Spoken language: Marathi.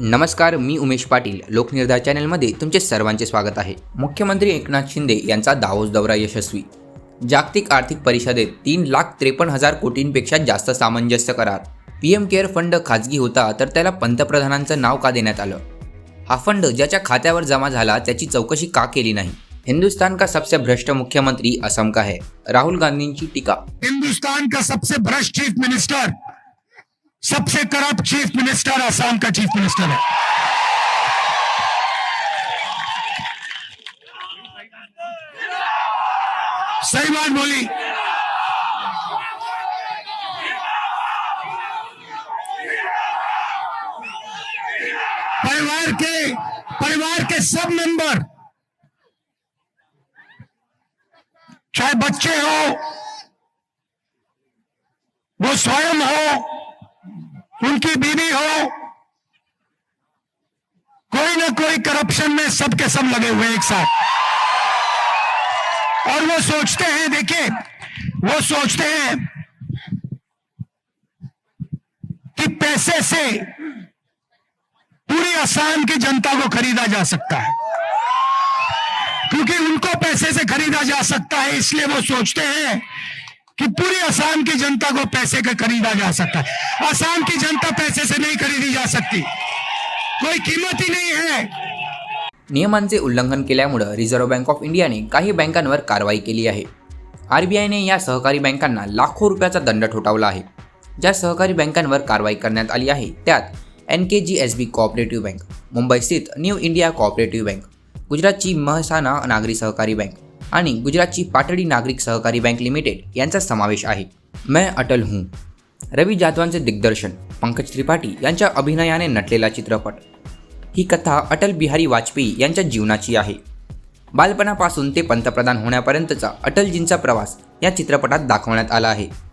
नमस्कार मी उमेश पाटील. लोकनिर्धार चॅनलमध्ये तुमचे सर्वांचे स्वागत आहे. मुख्यमंत्री एकनाथ शिंदे यांचा दावोस दौरा यशस्वी. जागतिक आर्थिक परिषदेत तीन लाख त्रेपन्न हजार कोटींपेक्षा जास्त सामंजस्य करार. पी एम केअर फंड खाजगी होता तर त्याला पंतप्रधानांचं नाव का देण्यात आलं? हा फंड ज्याच्या खात्यावर जमा झाला त्याची चौकशी का केली नाही? हिंदुस्तान का सबसे भ्रष्ट मुख्यमंत्री असम का है? राहुल गांधींची टीका. हिंदुस्तान का सबसे भ्रष्ट चीफ मिनिस्टर सबसे करप्ट चीफ मिनिस्टर असम का चीफ मिनिस्टर है। सही बात बोली। परिवार के परिवार के सब मेंबर, चाहे बच्चे हो, वो स्वयं हो उनकी बीवी हो, कोई ना कोई करप्शन में सब के सब लगे हुए एक साथ। और वो सोचते हैं, देखिए, वो सोचते हैं कि पैसे से पूरी आसाम की जनता को खरीदा जा सकता है। क्योंकि उनको पैसे से खरीदा जा सकता है, इसलिए वो सोचते हैं कि पूरी असम की जनता को पैसे का खरीदा जा सकता है। असम की जनता पैसे से नहीं खरीदी जा सकती। कोई कीमत ही नहीं है। नियमांचे उल्लंघन केल्यामुळं रिझर्व्ह बँक ऑफ इंडियाने काही बँकांवर कारवाई केली आहे. आर बी आयने या सहकारी बँकांना लाखो रुपयाचा दंड ठोठावला आहे. ज्या सहकारी बँकांवर कारवाई करण्यात आली आहे त्यात N K G S B cooperative bank Mumbai स्थित न्यू इंडिया कोऑपरेटिव्ह बँक गुजरातची महसाना नागरी सहकारी बँक आणि गुजरातची पाटडी नागरिक सहकारी बँक लिमिटेड यांचा समावेश आहे. मैं अटल हूँ. रवी जाधवांचे दिग्दर्शन पंकज त्रिपाठी यांच्या अभिनयाने नटलेला चित्रपट. ही कथा अटल बिहारी वाजपेयी यांच्या जीवनाची आहे. बालपणापासून ते पंतप्रधान होण्यापर्यंतचा अटलजींचा प्रवास या चित्रपटात दाखवण्यात आला आहे.